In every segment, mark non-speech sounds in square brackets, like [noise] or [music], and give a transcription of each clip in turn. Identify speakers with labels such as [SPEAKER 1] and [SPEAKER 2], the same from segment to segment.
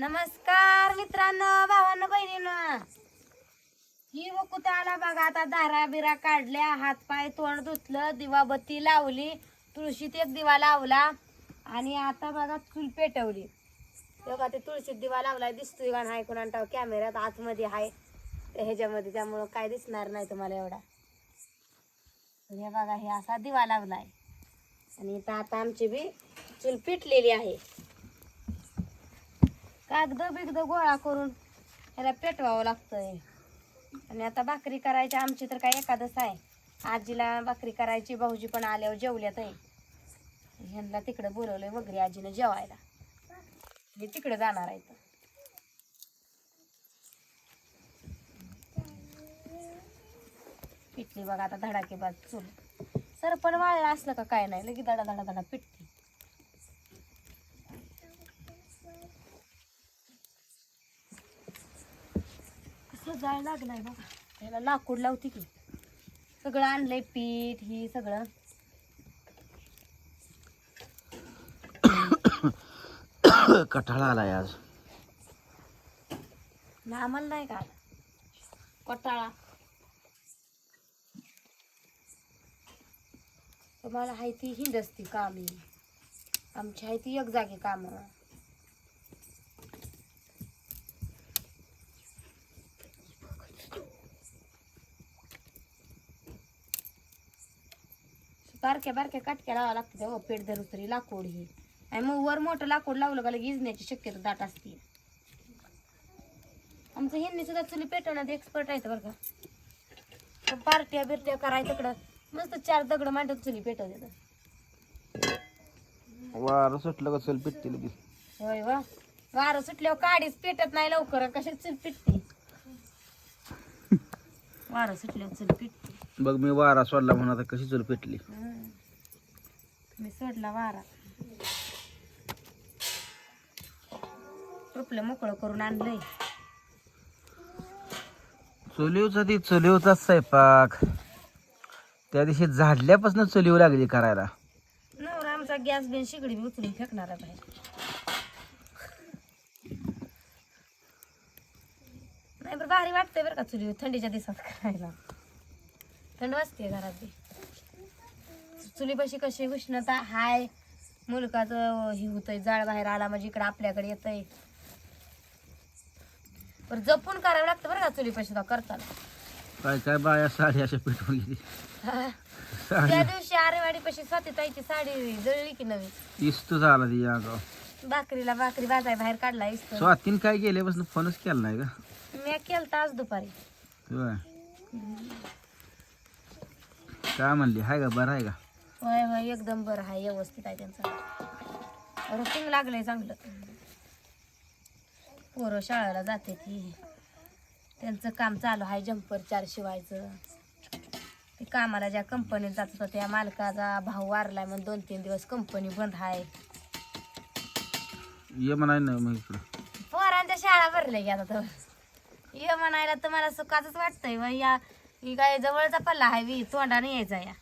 [SPEAKER 1] नमस्कार मित्रांनो भावांनो बहिणीनं. ही वकुत आला बघा आता दारा बिरा काढल्या हात पाय तोंड धुतलं दिवाबत्ती लावली तुळशीत एक दिवा लावला आणि आता बघा चूल पेटवली. बघा ते तुळशीत दिवा लावलाय दिसतोय का नाही कोणा कॅमेऱ्यात आतमध्ये आहे. ह्याच्यामध्ये त्यामुळं काय दिसणार नाही तुम्हाला एवढा. हे बघा हे असा दिवा लावलाय. आणि आता आमची बी चूल पिटलेली आहे. कागद बिगद गोळा करून ह्याला पेटवावं लागतंय. आणि आता भाकरी करायची आमची तर काय एकादस आहे. आजीला भाकरी करायची भाऊजी पण आल्यावर जेवल्यात आहे. ह्यांना तिकडं बोलवलंय वगैरे आजीनं जेवायला. मी तिकडे जाणार आहे तर पिटली बघा आता धडाके बाद चूल. सर पण वाळलं असलं का काय नाही? लगेच धडा धडा धडा पिट जाळ लागलाय बघा. त्याला लाकूड लावते की. सगळं आणलंय पीठ ही सगळं.
[SPEAKER 2] कठाळा आलाय आज.
[SPEAKER 1] ना आम्हाला नाही का? कोटाळा तुम्हाला हाय ती हिंद असती कामी. आमची हाय ती एक जागी काम. बारक्या बारक्या काटक्या लावा लागते हो पेट धरू तरी लाकूड ही. आणि मग वर मोठं लाकूड लावलं का लगेच इजण्याची शक्यता दाट असते. आमचं ह्यांनी सुद्धा चुली पेटवण्यात एक्सपर्ट आहेत बरं का. पार्ट्या बिरट्या करायचं तिकडं. मस्त चार दगड मांडत चुली पेटवतात.
[SPEAKER 2] वार सुटलं का चल पिटते लगेच.
[SPEAKER 1] होय वा. वारं सुटल्यावर काडीच पेटत नाही लवकर. कशा चूल पेटते? [laughs] वारं सुटल्यावर चूल पेटते.
[SPEAKER 2] बघ मी वारा सोडला म्हणून आता कशी चल पेटली.
[SPEAKER 1] मी सोडला वारा. रुपलं मोकळं करून आणलंय.
[SPEAKER 2] चुलीवचा ती चुलीवचा स्वयंपाक. त्या दिवशी झाडल्यापासून चुलीव लागली करायला.
[SPEAKER 1] नवरा आमचा गॅस बिन शिगडी बी उचलून फेकणार आहे बाहेर. नाही बरं भारी वाटतंय बरं का चुली थंडीच्या दिवसात [laughs] करायला थंड वाजते घरात बी. चुलीपाशी कशी उष्णता? हाय. मुलकाचं हे होतंय जाळ बाहेर आला म्हणजे इकडं आपल्याकडे येतंय. बरं जपून करावं लागतं बरं का चुलीपाशी सुद्धा करताना?
[SPEAKER 2] काय काय बाया साडी अशा पेटवून गेली.
[SPEAKER 1] त्या दिवशी आरेवाडीपाशी स्वातीताईची साडी जळली की नवी?
[SPEAKER 2] इस्तू झाला ती या गाव
[SPEAKER 1] भाकरीला भाकरी भाजाय बाहेर काढला इस्त.
[SPEAKER 2] स्वातीन काय गेल्यापासून फोनच केला नाही का
[SPEAKER 1] मी केलता आज दुपारी.
[SPEAKER 2] होय. काय म्हणली? हाय का बरं आहे का
[SPEAKER 1] होय होय एकदम बरं आहे व्यवस्थित आहे त्यांचं. रुटीन लागलंय चांगलं. पोरं शाळेला जाते ती. त्यांचं काम चालू आहे जम्पर चार शिवायचं. ते कामाला ज्या कंपनीत जात होतं त्या मालकाचा भाऊ वारलाय मग दोन तीन दिवस कंपनी बंद आहे.
[SPEAKER 2] ये म्हणाय ना मग इकडं.
[SPEAKER 1] पोरांच्या शाळा भरल्या की आता तर. ये म्हणायला तर मला सुखाचंच वाटतंय व या ही काय जवळचा पल्ला आहे वी तोंडाने यायचा या.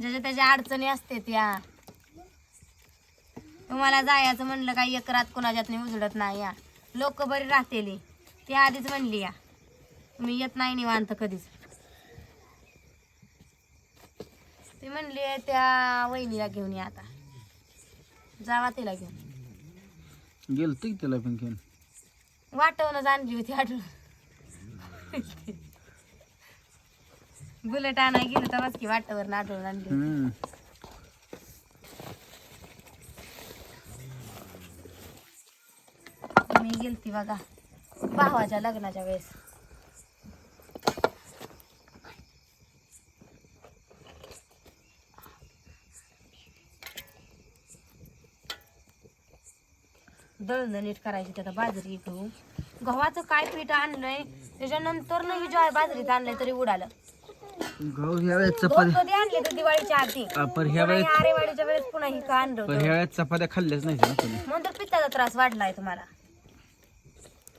[SPEAKER 1] ज्याच्या त्याच्या अडचणी असते त्या. तुम्हाला जायचं म्हणलं काही एक रात कोणाच्यात नाही उजडत नाही या. लोक बरी राहतेली. ती आधीच म्हणली या. मी येत नाही निवांत कधीच. ती म्हणली त्या वहिनीला घेऊन या आता. जावा तिला घेऊन.
[SPEAKER 2] गेलतो की तिला पण घेऊन
[SPEAKER 1] वाटवूनच आणली होती आठवण. बुलेट आणाय गेलो तेव्हाच की वाटवर आठवून आणली.
[SPEAKER 2] हम्म.
[SPEAKER 1] मी गेलती बघा भावाच्या लग्नाच्या वेळेस दळण नीट करायची त्याला बाजरी गहू गव्हाचं काय पीठ आणलंय त्याच्यानंतर नाही ज्वारी बाजरीत आणलंय तरी उडालं
[SPEAKER 2] गहू ह्या वेळेस
[SPEAKER 1] दोन कधी आणले तर दिवाळीच्या आधी?
[SPEAKER 2] आपण ह्या
[SPEAKER 1] पुन्हा
[SPEAKER 2] वेळेस
[SPEAKER 1] या आरेवाडीच्या वेळेस पुन्हा ही का आणलं
[SPEAKER 2] पण
[SPEAKER 1] होतं?
[SPEAKER 2] ह्या वेळेस चपात्या खाल्ल्याच नाही ना तुम्ही.
[SPEAKER 1] म्हणून तर पित्ताचा त्रास वाढलाय तुम्हाला.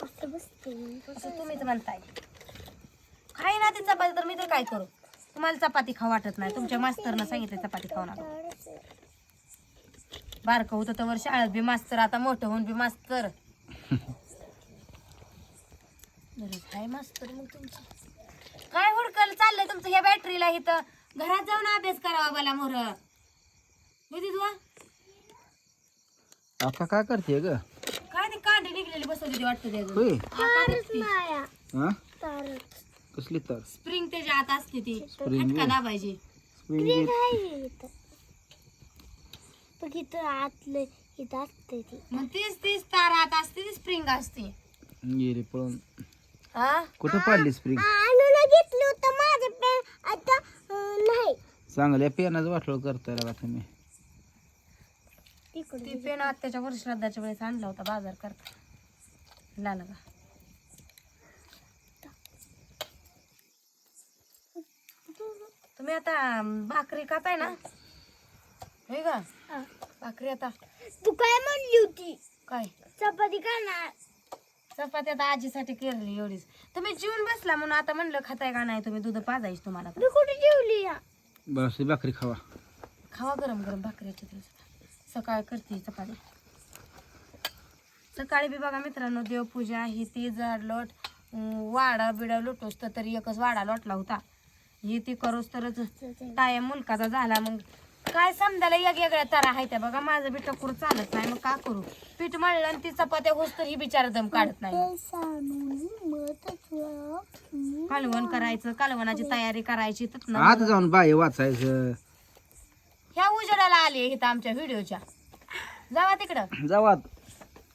[SPEAKER 1] असं तुम्हीच म्हणताय. खाई ना ती चपाती तर मी तर काय करू? तुम्हाला चपाती खाऊ वाटत नाही. तुमच्या मास्तरनं सांगितलं चपाती खाऊ नका. बारकं होतं तर शाळेत बी मास्तर आता मोठं होऊन बी मास्तर. [laughs] बरं, काय मस्त मग तुमचं? हुडकल चाललंय तुमचं ह्या बॅटरीला इथं. घरात जाऊन अभ्यास करावा मला मोर. तुला
[SPEAKER 2] आता काय करते ग?
[SPEAKER 1] काय ते कांदे निघलेली ती वाटतं
[SPEAKER 2] होय. हा कसली तर?
[SPEAKER 1] स्प्रिंग त्याच्या आत असते ती.
[SPEAKER 2] Spring
[SPEAKER 1] हटका
[SPEAKER 2] आहे.
[SPEAKER 1] दाबायची
[SPEAKER 2] स्प्रिंग
[SPEAKER 3] बघितलं आतलं इथं असते ती.
[SPEAKER 1] मग तीच तीच तार आत असते ती स्प्रिंग असते.
[SPEAKER 2] गेली पळून.
[SPEAKER 1] हा
[SPEAKER 2] कुठं पाडली स्प्रिंग
[SPEAKER 3] आणून घेतलं होतं माझं पेन. आता अं, नाही.
[SPEAKER 2] चांगल्या पेनाचं वाटलं करताय का तुम्ही.
[SPEAKER 3] तिकडे
[SPEAKER 1] ती पेन आत्याच्या वर श्राद्धाच्या वेळेस आणला होता बाजार करता. लाल का तुम्ही आता अं, भाकरी खाताय ना? हे का?
[SPEAKER 3] हा.
[SPEAKER 1] भाकरी आता.
[SPEAKER 3] तू काय म्हणली होती?
[SPEAKER 1] काय?
[SPEAKER 3] चपाती करणार
[SPEAKER 1] चपाती आता आजीसाठी केली एवढीच. तुम्ही जेवून बसला म्हणून आता म्हणलं खाताय का नाही तुम्ही दूध पाजायच तुम्हाला
[SPEAKER 3] मी कुठे जेवली या?
[SPEAKER 2] बस ही भाकरी खावा.
[SPEAKER 1] खावा गरम गरम भाकरीची तुला सकाळ करते चपाती. सकाळी बी बघा मित्रांनो देवपूजा ही ती जाड लोट वाडा बिडा लोटोस तर तरी एकच वाडा लोटला होता. हे ती करोस तरच टायम मुलकाचा झाला मग काय समजायला वेगवेगळ्या तारा आहे त्या बघा माझं बी टकूर चालत नाही मग का करू? पीठ मळलं आणि ती चपात्या होस तर ही बिचारा दम काढत नाही. कालवण करायचं कालवणाची तयारी करायची तिथनं
[SPEAKER 2] आत जाऊन बाई वाचायचं.
[SPEAKER 1] ह्या उजेडाला आली इथं आमच्या व्हिडिओच्या. जावा तिकडं.
[SPEAKER 2] जावात.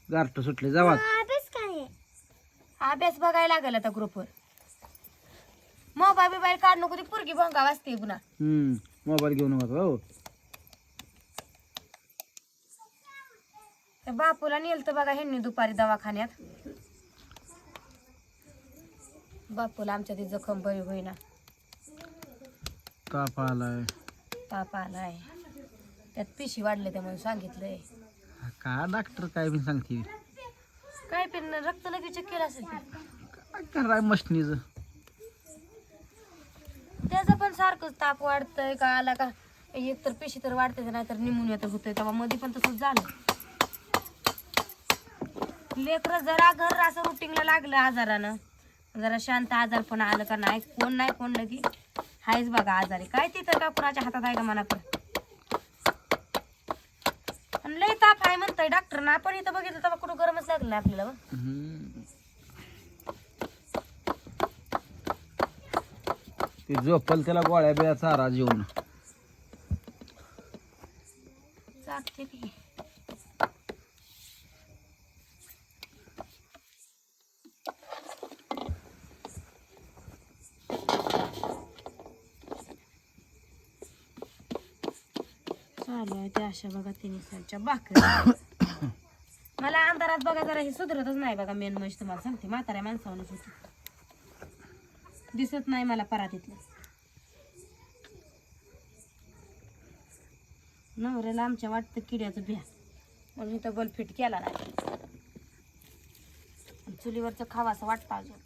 [SPEAKER 2] गारट सुटले जावात.
[SPEAKER 3] अभ्यास काय आहे?
[SPEAKER 1] अभ्यास बघायला लागेल आता ग्रुपवर मोबाईल बिबाईल काढ नको ती पुरगी भंगा वाजते पुन्हा.
[SPEAKER 2] हम्म मोबाईल घेऊन नका हो.
[SPEAKER 1] त्या बापूला नेलतं बघा ह्यांनी दुपारी दवाखान्यात. बापूला आमच्या ती जखम बरी होईना.
[SPEAKER 2] ताप आलाय.
[SPEAKER 1] ताप आलाय. त्यात पिशी वाढले ते म्हणून सांगितलंय.
[SPEAKER 2] का डॉक्टर काय मी सांगते?
[SPEAKER 1] काय पण रक्त लगेच चेक केलं असेल की.
[SPEAKER 2] काय कराय मशनीचं?
[SPEAKER 1] त्याचं पण सारखंच ताप वाढतंय का आला का एक तर पिशी तर वाढते नाही तर निमोनिया तर होतोय तेव्हा मध्ये पण तसंच झालं. लेकरं जरा घर असं रुटीनला लागलं आजारानं. जरा शांत आजार पण आलं का नाही कोण नाही कोण लगी हायच बघा आजारी. काय तिथं का कुणाच्या हातात आहे का म्हणा पण लय ताप आहे म्हणतोय डॉक्टर ना. आपण इथं बघितलं तर कुठं गरमच लागलं आपल्याला
[SPEAKER 2] ते झोपल त्याला गोळ्या बिळ्या चारा जेवण
[SPEAKER 1] चालते की चालू आहे अशा बघा तिन्ही साईडच्या भाकरी [coughs] मला अंधारात बघा जरा हे सुधरतच नाही बघा मेन म्हणजे तुम्हाला सांगते म्हाताऱ्या माणसावरच होती. दिसत नाही मला परातीतलं नवऱ्याला आमच्या वाटतं किड्याचं भ्या म्हणून इथं बल्ब फिट केला नाही. चुलीवरचं खावासं वाटतं अजून.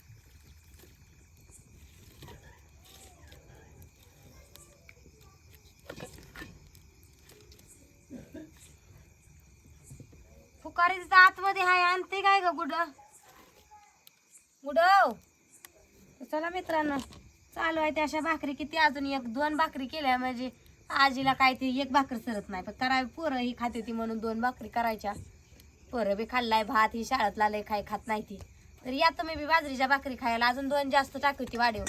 [SPEAKER 1] तिथं आतमध्ये काय ग गुड? गुड? चला मित्रांनो चालू आहे त्या अशा भाकरी किती अजून एक दोन भाकरी केल्या म्हणजे आजीला काय ती एक भाकरी सरत नाही. पण करावी पोरं ही खाते ती म्हणून दोन भाकरी करायच्या. पोरं बी खाल्लाय भात ही शाळेतला लय खाय खात नाही ती. तर या तुम्ही बी बाजरीच्या भाकरी खायला अजून दोन जास्त टाकू ती वाढीव.